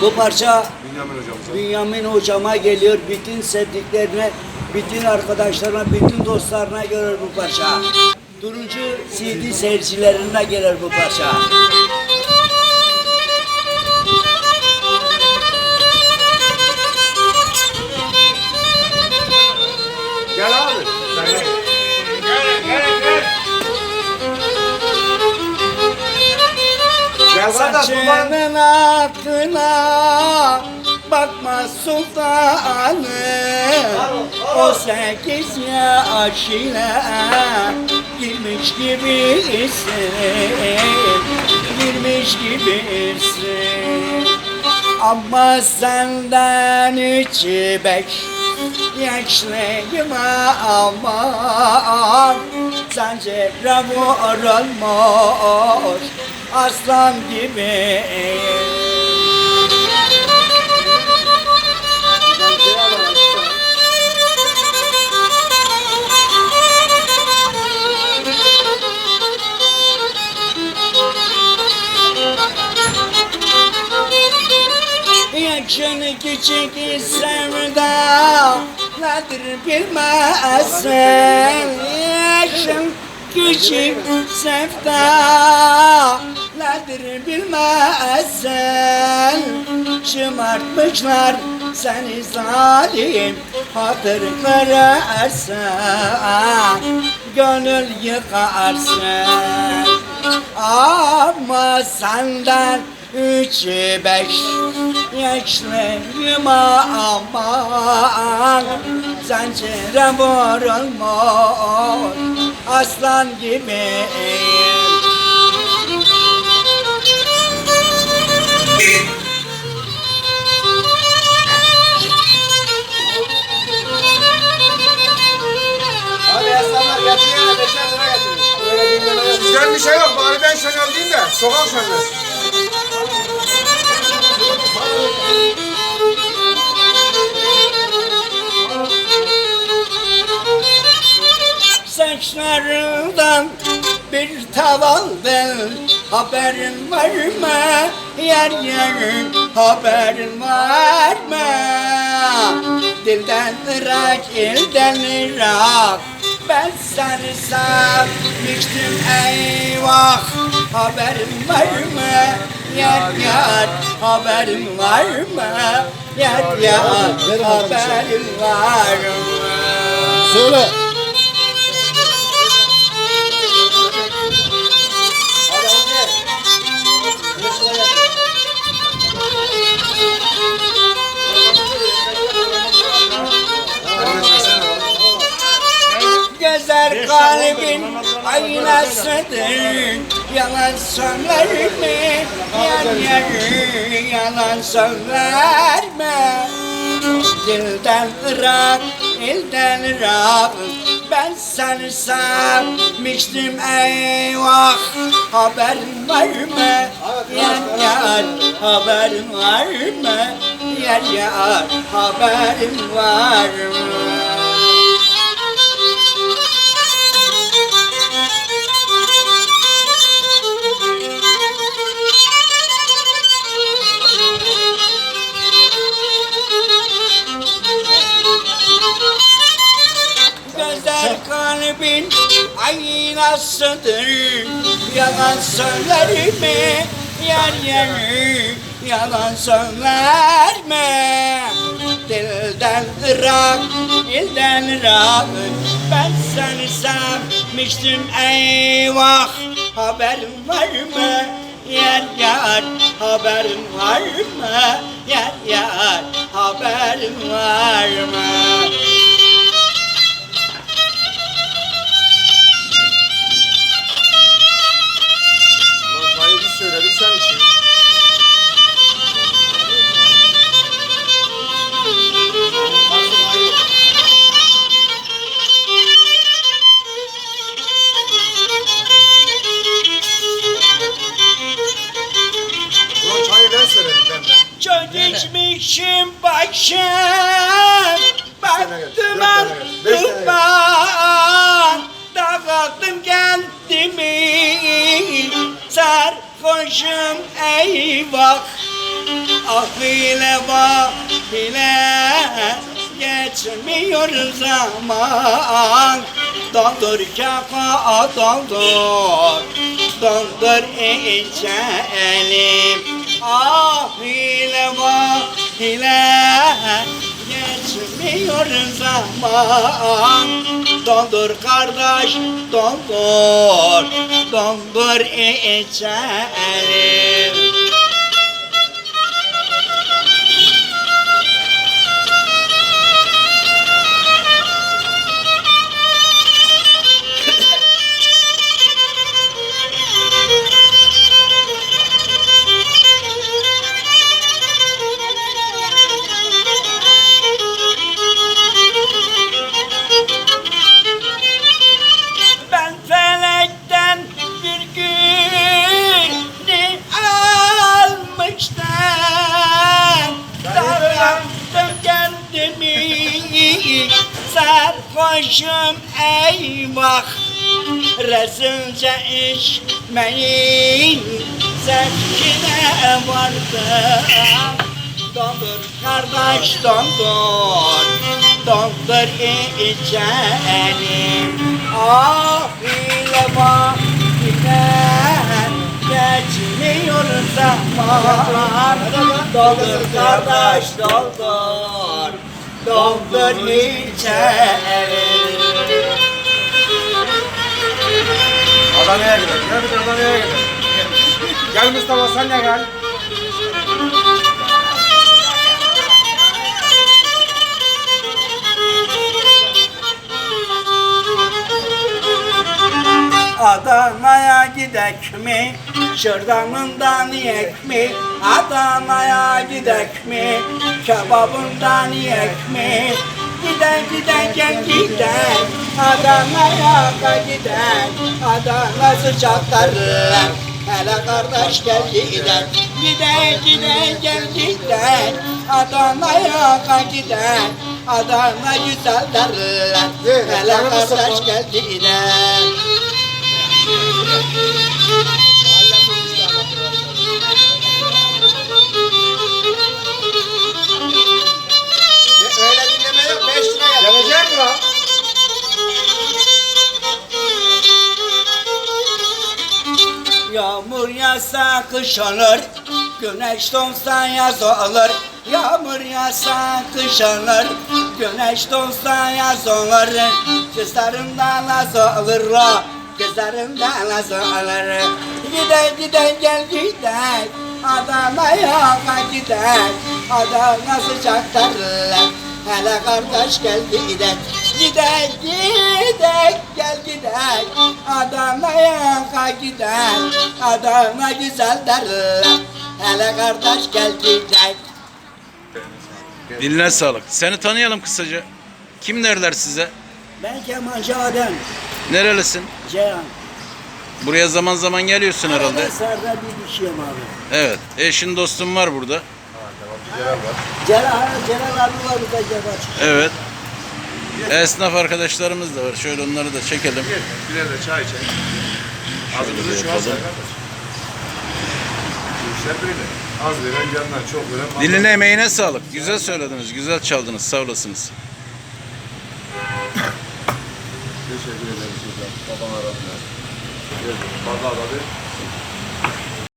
Bu parça Bünyamin hocamıza. Bünyamin hocama geliyor. Bütün sevdiklerine, bütün arkadaşlarına, bütün dostlarına gelir bu parça. Turuncu CD seyircilerine gelir bu parça. Saçının aklına bakma sultanım O sekiz yaşına girmiş gibisin Girmiş gibisin Ama senden üç beş Yaşlıyım aman Zincire vurulmuş Aslan gibi. Yaşın küçük sevda Nedir bilmezsin. Yaşın küçük sevda Nedir bilmezsin Şımartmışlar seni zalim Hatır kırarsan Gönül yıkarsın. Ama senden üç beş yaşlıyım aman. Zincire vurulmuş aslan gibi Saçlarından bir taval ver Haberin var mı? Yer yer haberin var mı? Dilden Irak, ilden Irak Ben seni sevmiştim eyvah Haberin var mı? Yer yer haberin var mı? Yer yer haberin var mı? Söyle. Kalbin aynasıdır Yalan söyler mi? Yer yer yalan söyler mi? Dilden ırak, ilden ırak Ben seni sevmiştim eyvah Haberin var mı? Yer yer haberin var mı? Yer yer haberin var mı? Aynasıdır Yalan söyler mi? Yer yalan söyler mi? Dilden ırak, ilden ırak Ben seni sevmiştim eyvah Haberin var mı? Yer yer haberin var mı? Yer yer haberin var mı? İçmişim başım Baktım duman Dağıttım kendimi. Sarhoşum eyvah. Ah bile bak bile geçmiyor zaman. Doldur kafa doldur Doldur içelim Ah bile bak bile geçmiyor zaman. Doldur kardeş doldur Doldur içelim eyvah Rezilce içmeyin Zevkine vardım Dondur kardeş dondur. Dondur içelim Ah ile bak ile Geçmiyor zaman Dondur kardeş dondur. Dondur içelim Adana'ya gidelim. Gel biz Adana'ya gidelim. Gel Mustafa sen de gel. Adana'ya gidek mi? Şırdanından yek mi? Adana'ya gidek mi? Kebabından yek mi? Giden gel giden Adana'ya da giden Adana sıcaklarlar Hele kardeş gel giden Giden giden gel giden Adana'ya da giden Adana güzel derler Hele kardeş gel giden Öyle Lan? Yağmur yağsa kış olur, güneş doğsa yaz olur. Yağmur yağsa kış olur, güneş doğsa yaz olur. Kızlarımdan naz olur, o, kızlarımdan naz olur. Giden giden gel giden, Adana'ya giden, Adana sıcak derler. Hele kardeş gel giden, giden giden gel giden, Adana'ya giden, Adana güzel derler. Hele kardeş gel giden. Diline sağlık. Seni tanıyalım kısaca. Kim derler size? Ben kemancı Adem, Nerelisin? Ceyhan. Buraya zaman zaman geliyorsun herhalde. Serdar bir dişiyim abi. Evet. Eşin dostun var burada. Celal, Celal abi var burada Celal. Evet. Esnaf arkadaşlarımız da var. Şöyle onları da çekelim. Bir de çay içelim. Ağzımızı şu an işler böyle. Az veren yandan çok veren. Diline emeğine sağlık. Güzel söylediniz. Güzel çaldınız. Sağ olasınız. Teşekkür ederiz hocam. Baban aradılar. Geldim. Fazla aradı.